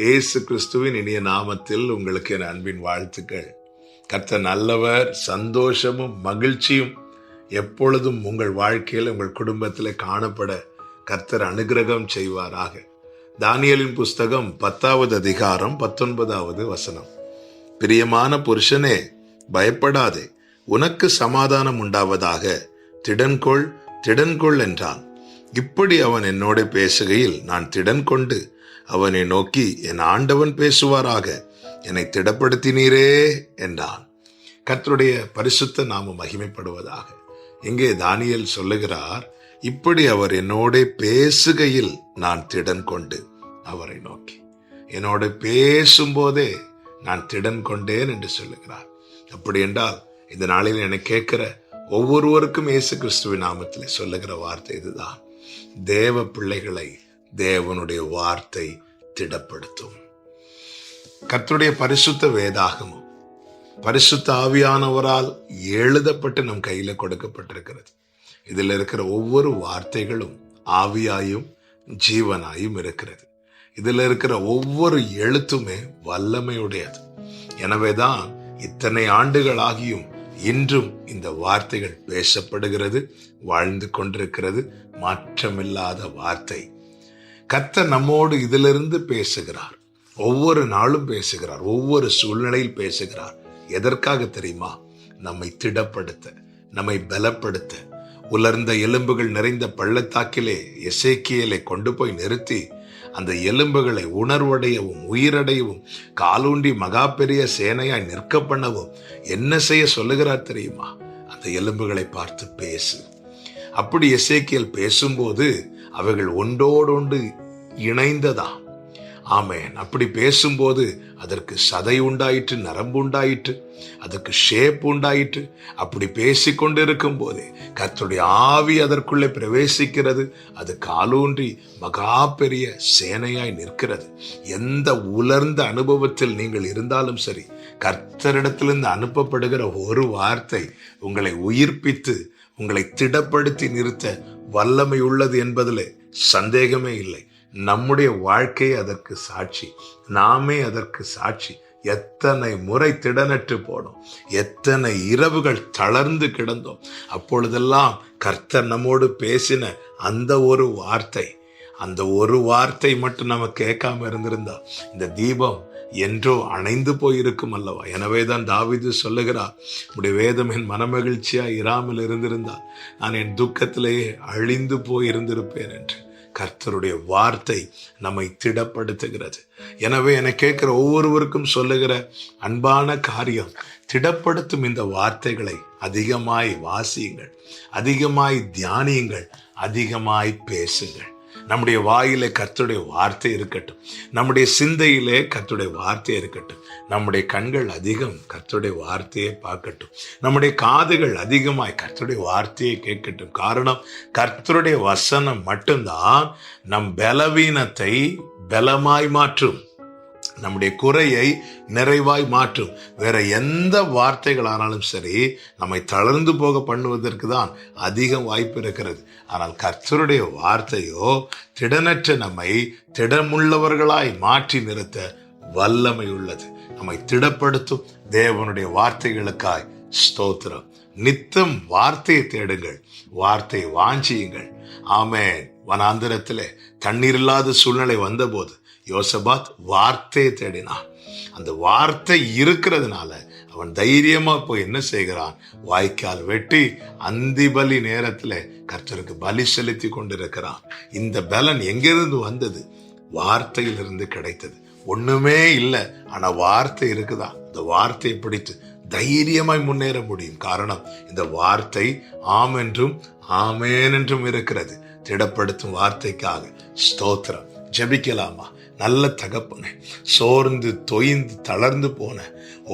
இயேசு கிறிஸ்துவின் இனிய நாமத்தில் உங்களுக்கு என் அன்பின் வாழ்த்துக்கள். கர்த்தர் நல்லவர் சந்தோஷமும் மகிழ்ச்சியும் எப்பொழுதும் உங்கள் வாழ்க்கையில் உங்கள் குடும்பத்தில் காணப்பட கர்த்தர் அனுகிரகம் செய்வாராக. தானியலின் புஸ்தகம் பத்தாவது அதிகாரம் பத்தொன்பதாவது வசனம். பிரியமான புருஷனே பயப்படாதே. உனக்கு சமாதானம் உண்டாவதாக திடன்கொள் திடன்கொள் என்றான். இப்படி அவன் என்னோட பேசுகையில் நான் திடன் கொண்டு அவனை நோக்கி என் ஆண்டவன் பேசுவாராக என்னை திடப்படுத்தினீரே என்றான். கர்த்தருடைய பரிசுத்த நாம மகிமைப்படுவதாக. இங்கே தானியல் சொல்லுகிறார் இப்படி அவர் என்னோட பேசுகையில் நான் திடன் கொண்டு அவரை நோக்கி. என்னோட பேசும்போதே நான் திடன் கொண்டேன் என்று சொல்லுகிறார். அப்படி என்றால் இந்த நாளில் என்னை கேட்கிற ஒவ்வொருவருக்கும் இயேசு கிறிஸ்துவின் நாமத்தில் சொல்லுகிற வார்த்தை இதுதான். தேவ பிள்ளைகளை தேவனுடைய வார்த்தை திடப்படுத்தும். கர்த்தருடைய பரிசுத்த வேதாகமும் பரிசுத்த ஆவியானவரால் எழுதப்பட்டு நம் கையில கொடுக்கப்பட்டிருக்கிறது. இதில் இருக்கிற ஒவ்வொரு வார்த்தைகளும் ஆவியாயும் ஜீவனாயும் இருக்கிறது. இதில் இருக்கிற ஒவ்வொரு எழுத்துமே வல்லமையுடையது. எனவேதான் இத்தனை ஆண்டுகளாகியும் இன்றும் இந்த வார்த்தைகள் பேசப்படுகிறது வாழ்ந்து கொண்டிருக்கிறது. மாற்றமில்லாத வார்த்தை. கத்த நம்மோடு இதிலிருந்து பேசுகிறார். ஒவ்வொரு நாளும் பேசுகிறார். ஒவ்வொரு சூழ்நிலையில் பேசுகிறார். எதற்காக தெரியுமா? நம்மை திடப்படுத்த நம்மை பலப்படுத்த. உலர்ந்த எலும்புகள் நிறைந்த பள்ளத்தாக்கிலே எசேக்கியலை கொண்டு போய் நிறுத்தி அந்த எலும்புகளை உணர்வடையவும் உயிரடையவும் காலூண்டி மகா பெரிய சேனையாய் நிற்க பண்ணவும் என்ன செய்ய சொல்லுகிறார் தெரியுமா? அந்த எலும்புகளை பார்த்து பேசு. அப்படி எசேக்கியல் பேசும்போது அவைகள் ஒன்றோடொன்று இணைந்ததா? ஆமேன். அப்படி பேசும்போது அதற்கு சதை உண்டாயிற்று நரம்பு உண்டாயிற்று அதற்கு ஷேப் உண்டாயிற்று. அப்படி பேசி கொண்டிருக்கும் போதே கர்த்தருடைய ஆவி அதற்குள்ளே பிரவேசிக்கிறது. அது காலூன்றி மகா பெரிய சேனையாய் நிற்கிறது. எந்த உலர்ந்த அனுபவத்தில் நீங்கள் இருந்தாலும் சரி கர்த்தரிடத்திலிருந்து அனுப்பப்படுகிற ஒரு வார்த்தை உங்களை உயிர்ப்பித்து உங்களை திடப்படுத்தி நிறுத்த வல்லமை உள்ளது என்பதில் சந்தேகமே இல்லை. நம்முடைய வாழ்க்கை அதற்கு சாட்சி. நாமே அதற்கு சாட்சி. எத்தனை முறை திடனற்று போனோம். எத்தனை இரவுகள் தளர்ந்து கிடந்தோம். அப்பொழுதெல்லாம் கர்த்தர் நம்மோடு பேசின அந்த ஒரு வார்த்தை அந்த ஒரு வார்த்தை மட்டும் நம்ம கேட்காம இருந்திருந்தா இந்த தீபம் என்றோ அணைந்து போயிருக்கும் அல்லவா? எனவே தான் தாவிது சொல்லுகிறார் உடைய வேதம் என் மனமகிழ்ச்சியா இராமல் இருந்திருந்தால் நான் என் துக்கத்திலேயே அழிந்து போய் இருந்திருப்பேன் என்று. கர்த்தருடைய வார்த்தை நம்மை திடப்படுத்துகிறது. எனவே என கேட்கிற ஒவ்வொருவருக்கும் சொல்லுகிற அன்பான காரியம் திடப்படுத்தும் இந்த வார்த்தைகளை அதிகமாய் வாசியுங்கள் அதிகமாய் தியானியுங்கள் அதிகமாய் பேசுங்கள். நம்முடைய வாயிலே கத்துடைய வார்த்தை இருக்கட்டும். நம்முடைய சிந்தையிலே கத்துடைய வார்த்தை இருக்கட்டும். நம்முடைய கண்கள் அதிகம் கத்துடைய வார்த்தையை பார்க்கட்டும். நம்முடைய காதுகள் அதிகமாய் கர்த்தருடைய வார்த்தையை கேட்கட்டும். காரணம் கர்த்தருடைய வசனம் மட்டும்தான் நம் பலவீனத்தை பலமாய் மாற்றும். நம்முடைய குறையை நிறைவாய் மாற்றும். வேற எந்த வார்த்தைகள் ஆனாலும் சரி நம்மை தளர்ந்து போக பண்ணுவதற்கு தான் அதிக வாய்ப்பு இருக்கிறது. ஆனால் கர்த்தருடைய வார்த்தையோ திடனற்ற நம்மை திடமுள்ளவர்களாய் மாற்றி நிறுத்த வல்லமை உள்ளது. நம்மை திடப்படுத்தும் தேவனுடைய வார்த்தைகளுக்காய் ஸ்தோத்திரம். நித்தம் வார்த்தையை தேடுங்கள். வார்த்தையை வாஞ்சியுங்கள். ஆமே வனாந்திரத்திலே தண்ணீர் இல்லாத சூழ்நிலை வந்தபோது யோசபாத் வார்த்தையை தேடினான். அந்த வார்த்தை இருக்கிறதுனால அவன் தைரியமா போய் என்ன செய்கிறான்? வாய்க்கால் வெட்டி அந்தி பலி நேரத்துல கர்த்தருக்கு பலி செலுத்தி கொண்டிருக்கிறான். இந்த பலன் எங்கிருந்து வந்தது? வார்த்தையிலிருந்து கிடைத்தது. ஒண்ணுமே இல்லை ஆனா வார்த்தை இருக்குதா? இந்த வார்த்தையை பிடித்து தைரியமாய் முன்னேற முடியும். காரணம் இந்த வார்த்தை ஆம் என்றும் ஆமேன் என்றும் இருக்கிறது. திடப்படுத்தும் வார்த்தைக்காக. ஸ்தோத்திரம். ஜபிக்கலாமா? நல்ல தகப்பனே. சோர்ந்து தொய்ந்து தளர்ந்து போன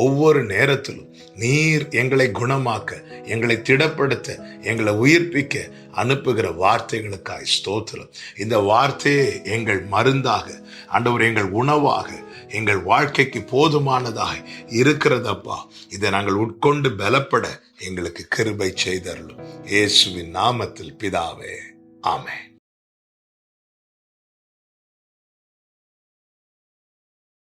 ஒவ்வொரு நேரத்திலும் நீர் எங்களை குணமாக்க எங்களை திடப்படுத்த எங்களை உயிர்ப்பிக்க அனுப்புகிற வார்த்தைகளுக்காய் ஸ்தோத்திரம். இந்த வார்த்தையே எங்கள் மருந்தாக ஆண்டவர் எங்கள் உணவாக எங்கள் வாழ்க்கைக்கு போதுமானதாக இருக்கிறதப்பா. இதை நாங்கள் உட்கொண்டு பலப்பட எங்களுக்கு கிருபை செய்தரலும் இயேசுவின் நாமத்தில் பிதாவே. ஆமே